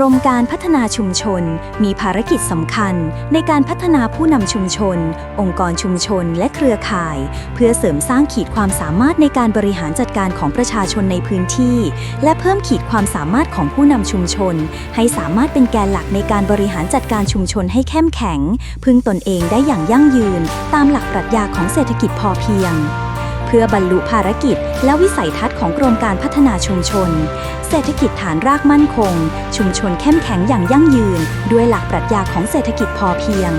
กรมการพัฒนาชุมชน มีภารกิจสำคัญ ในการพัฒนาผู้นำชุมชน องค์กรชุมชนและเครือข่าย เพื่อเสริมสร้างขีดความสามารถในการบริหารจัดการของประชาชนในพื้นที่ และเพิ่มขีดความสามารถของผู้นำชุมชน ให้สามารถเป็นแกนหลักในการบริหารจัดการชุมชนให้เข้มแข็ง พึ่งตนเองได้อย่างยั่งยืน ตามหลักปรัชญาของเศรษฐกิจพอเพียง เพื่อบรรลุภารกิจและวิสัยทัศน์ของกรมการพัฒนาชุมชน เศรษฐกิจฐานรากมั่นคง ชุมชนเข้มแข็งอย่างยั่งยืน ด้วยหลักปรัชญาของเศรษฐกิจพอเพียง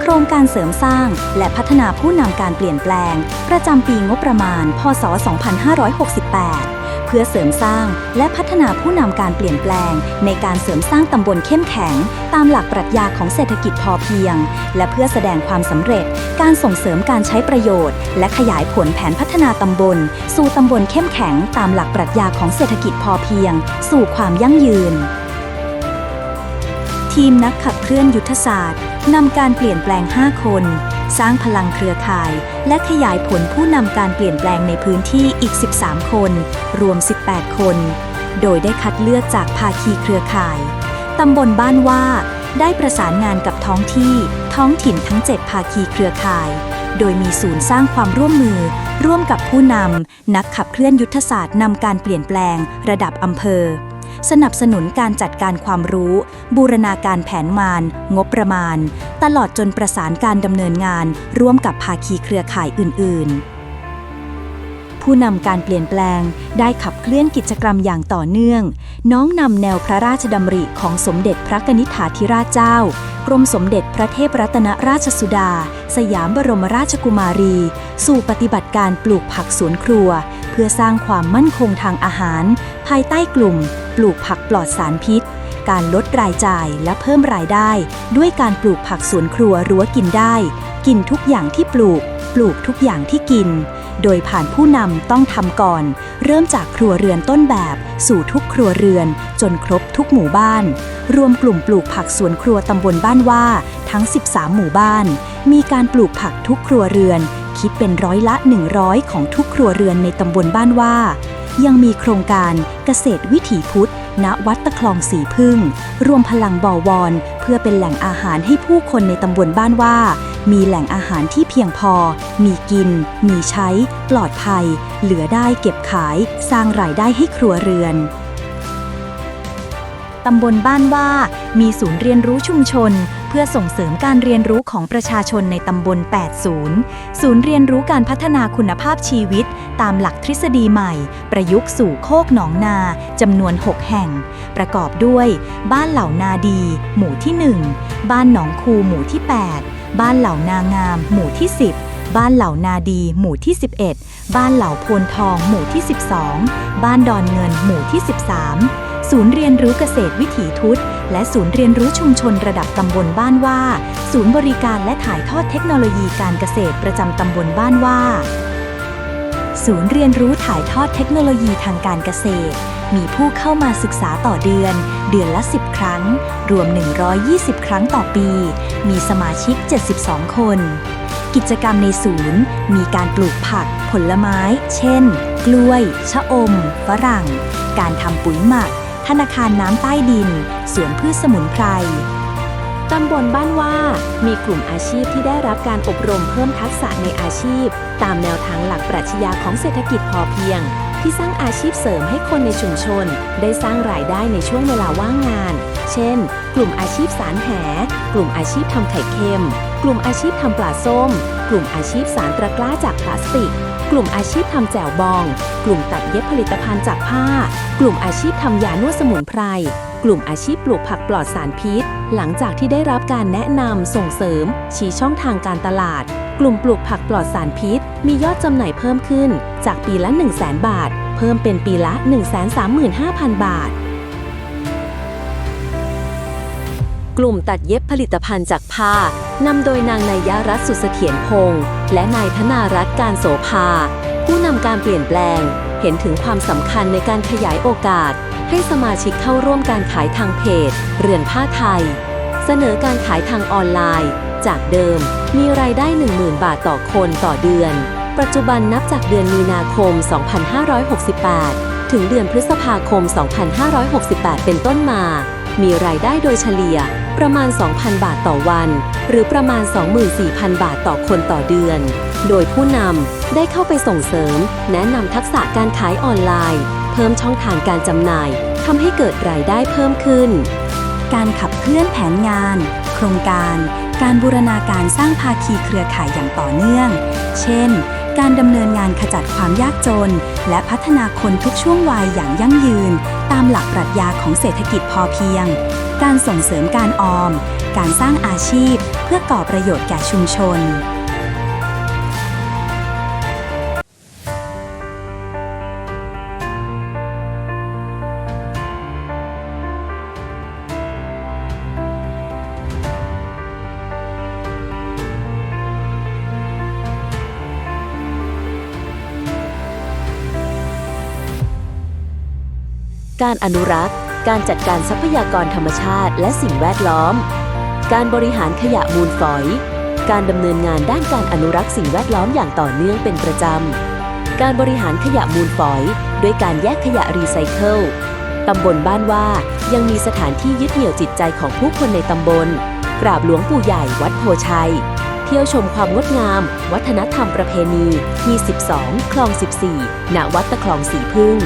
โครงการเสริมสร้างและพัฒนาผู้นำการเปลี่ยนแปลง ประจำปีงบประมาณ พศ 2568 เพื่อเสริมสร้างและพัฒนาผู้นำการเปลี่ยนแปลง ในการเสริมสร้างตำบลเข้มแข็ง ตามหลักปรัชญาของเศรษฐกิจพอเพียง และเพื่อแสดงความสำเร็จ การส่งเสริมการใช้ประโยชน์ และขยายผลแผนพัฒนาตำบล สู่ตำบลเข้มแข็ง ตามหลักปรัชญาของเศรษฐกิจพอเพียง สู่ความยั่งยืน ทีมนักขับเคลื่อนยุทธศาสตร์นำการเปลี่ยนแปลง 5 คน สร้างพลังเครือข่าย และขยายผลผู้นำการเปลี่ยนแปลงในพื้นที่อีก 13 คน รวม 18 คน โดยได้คัดเลือกจากภาคีเครือข่าย ตำบลบ้านว่า ได้ประสานงานกับท้องที่ ท้องถิ่นทั้ง 7 ภาคีเครือข่าย โดยมีศูนย์สร้างความร่วมมือ ร่วมกับผู้นำนักขับเคลื่อนยุทธศาสตร์นำการเปลี่ยนแปลง ระดับอำเภอ สนับสนุนการจัดการความรู้ บูรณาการแผนงาน งบประมาณ ตลอดจนประสานการดำเนินงาน ร่วมกับภาคีเครือข่ายอื่น ๆผู้นำการเปลี่ยนแปลงได้ขับเคลื่อนกิจกรรมอย่างต่อเนื่อง น้อมนำแนวพระราชดำริของสมเด็จพระกนิษฐาธิราชเจ้า กรมสมเด็จพระเทพรัตนราชสุดา สยามบรมราชกุมารี สู่ปฏิบัติการปลูกผักสวนครัว เพื่อสร้างความมั่นคงทางอาหาร ภายใต้กลุ่ม ปลูกผักปลอดสารพิษ การลดรายจ่ายและเพิ่มรายได้ ด้วยการปลูกผักสวนครัวรั้วกินได้ กินทุกอย่างที่ปลูก ปลูกทุกอย่างที่กิน โดยผ่านผู้นำต้องทำก่อน เริ่มจากครัวเรือนต้นแบบ สู่ทุกครัวเรือน จนครบทุกหมู่บ้าน รวมกลุ่มปลูกผักสวนครัวตำบลบ้านว่า ทั้ง 13 หมู่บ้าน มีการปลูกผักทุกครัวเรือน คิดเป็นร้อยละ 100 ของทุกครัวเรือนในตำบลบ้านว่า ยังมีโครงการเกษตรวิถีพุทธ ณ วัดตะคลองสีพึ่ง รวมพลังบ่อวอน เพื่อเป็นแหล่งอาหารให้ผู้คนในตำบลบ้านว่า มีแหล่งอาหารที่เพียงพอ มีกิน มีใช้ ปลอดภัย เหลือได้เก็บขาย สร้างรายได้ให้ครัวเรือนตำบลบ้านว่า มีศูนย์เรียนรู้ชุมชน เพื่อส่งเสริมการเรียนรู้ของประชาชนในตำบล8ศูนย์ศูนย์เรียนรู้การพัฒนาคุณภาพชีวิต ตามหลักทฤษฎีใหม่ ประยุกต์สู่โคกหนองนาจำนวน 6 แห่ง ประกอบด้วย บ้านเหล่านาดี หมู่ที่ 1 บ้านหนองคูหมู่ที่ 8 บ้านเหล่านางาม หมู่ที่ 10บ้านเหล่านาดี หมู่ที่ 11 บ้านเหล่าโพนทอง หมู่ที่ 12 บ้านดอนเงิน หมู่ที่ 13 ศูนย์เรียนรู้เกษตรวิถีทุตและศูนย์เรียนรู้ชุมชนระดับตำบลบ้านว่า ศูนย์บริการและถ่ายทอดเทคโนโลยีการเกษตรประจำตำบลบ้านว่า ศูนย์เรียนรู้ถ่ายทอดเทคโนโลยีทางการเกษตร มีผู้เข้ามาศึกษาต่อเดือน เดือนละ 10 ครั้ง รวม 120 ครั้งต่อปี มีสมาชิก 72 คน กิจกรรมในศูนย์ มีการปลูกผัก ผลไม้ เช่น กล้วย ชะอม ฝรั่ง การทำปุ๋ยหมัก ธนาคารน้ำใต้ดิน สวนพืชสมุนไพรตำบลบ้านว่า มีกลุ่มอาชีพที่ได้รับการอบรมเพิ่มทักษะในอาชีพ ตามแนวทางหลักปรัชญาของเศรษฐกิจพอเพียง ที่สร้างอาชีพเสริมให้คนในชุมชน ได้สร้างรายได้ในช่วงเวลาว่างงาน เช่น กลุ่มอาชีพสารแห กลุ่มอาชีพทำไข่เค็ม กลุ่มอาชีพทำปลาส้ม กลุ่มอาชีพสารตะกร้าจากพลาสติก กลุ่มอาชีพทำแจ่วบอง กลุ่มตัดเย็บผลิตภัณฑ์จากผ้า กลุ่มอาชีพทำยานวดสมุนไพรกลุ่มอาชีพปลูกผักปลอดสารพิษ หลังจากที่ได้รับการแนะนำส่งเสริม ชี้ช่องทางการตลาด กลุ่มปลูกผักปลอดสารพิษ มียอดจำหน่ายเพิ่มขึ้น จากปีละ 1 0 0 0 0 0 บาท เพิ่มเป็นปีละ 135,000 บาท กลุ่มตัดเย็บผลิตภัณฑ์จากผ้านำโดยนางนายรัตสุเสถียรพงษ์และนายธนารัตน์การโสภา ผู้นำการเปลี่ยนแปลง เห็นถึงความสำคัญในการขยายโอกาส ให้สมาชิกเข้าร่วมการขายทางเพจ เรือนผ้าไทย เสนอการขายทางออนไลน์ จากเดิมมีรายได้ 10,000 บาทต่อคนต่อเดือน ปัจจุบันนับจากเดือนมีนาคม 2568 ถึงเดือนพฤษภาคม 2568 เป็นต้นมา มีรายได้โดยเฉลี่ยประมาณ 2,000 บาทต่อวัน หรือประมาณ 24,000 บาทต่อคนต่อเดือน โดยผู้นำได้เข้าไปส่งเสริม แนะนำทักษะการขายออนไลน์ เพิ่มช่องทางการจำหน่ายทำให้เกิดรายได้เพิ่มขึ้น การขับเคลื่อนแผนงาน โครงการ การบูรณาการสร้างภาคีเครือข่ายอย่างต่อเนื่อง เช่น การดำเนินงานขจัดความยากจน และพัฒนาคนทุกช่วงวัยอย่างยั่งยืน ตามหลักปรัชญาของเศรษฐกิจพอเพียง การส่งเสริมการออม การสร้างอาชีพ เพื่อก่อประโยชน์แก่ชุมชน การอนุรักษ์ การจัดการทรัพยากรธรรมชาติ และสิ่งแวดล้อม การบริหารขยะมูลฝอย การดำเนินงานด้านการอนุรักษ์สิ่งแวดล้อมอย่างต่อเนื่องเป็นประจำ การบริหารขยะมูลฝอย ด้วยการแยกขยะรีไซเคิลตำบลบ้านว่ายังมีสถานที่ยึดเหนี่ยวจิตใจของผู้คนในตำบล กราบหลวงปู่ใหญ่วัดโพชัย เที่ยวชมความงดงาม วัฒนธรรมประเพณีที่ 12 คลอง 14 ณ วัดตะคลองสีพึ่ง